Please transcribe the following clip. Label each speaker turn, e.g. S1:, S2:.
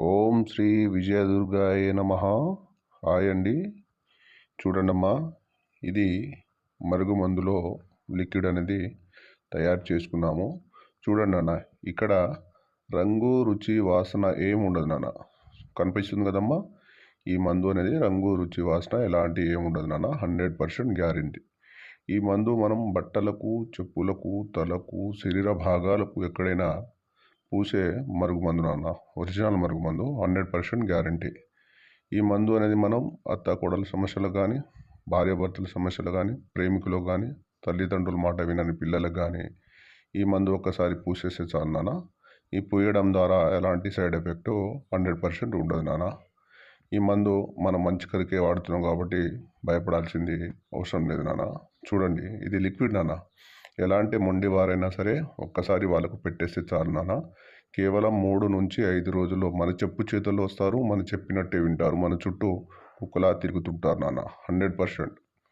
S1: ఓం శ్రీ విజయదుర్గాయ నమ. హాయ్ అండి. చూడండమ్మా ఇది మరుగు మందులో లిక్విడ్ అనేది తయారు చేసుకున్నాము. చూడండి అన్న ఇక్కడ రంగు రుచి వాసన ఏమి ఉండదు నాన్న. కనిపిస్తుంది కదమ్మా? ఈ మందు అనేది రంగు రుచి వాసన ఎలాంటి ఏమి ఉండదు నాన్న. Hundred percent guarantee. ఈ మందు మనం బట్టలకు చెప్పులకు తలకు శరీర భాగాలకు ఎక్కడైనా పూసే మరుగు మందు నాన్న. ఒరిజినల్ మరుగు మందు హండ్రెడ్ పర్సెంట్ గ్యారంటీ. ఈ మందు అనేది మనం అత్త కోడల సమస్యలు కానీ భార్యాభర్తల సమస్యలు కానీ ప్రేమికులు కానీ తల్లిదండ్రుల మాట వినని పిల్లలకు కానీ ఈ మందు ఒక్కసారి పూసేస్తే చాలు నాన్న. ఈ పూయడం ద్వారా ఎలాంటి సైడ్ ఎఫెక్ట్ హండ్రెడ్ పర్సెంట్ ఉండదు నాన్న. ఈ మందు మనం మంచి కరికే వాడుతున్నాం కాబట్టి భయపడాల్సింది అవసరం లేదు నాన్న. చూడండి ఇది లిక్విడ్ నాన్న. ఎలాంటి మొండి వారైనా సరే ఒక్కసారి వాళ్ళకు పెట్టేస్తే చాలు నాన్న. కేవలం మూడు నుంచి ఐదు రోజుల్లో మన చెప్పు చేతుల్లో వస్తారు మన చెప్పినట్టే వింటారు మన చుట్టూ కుక్కలా తిరుగుతుంటారు నాన్న. Hundred percent.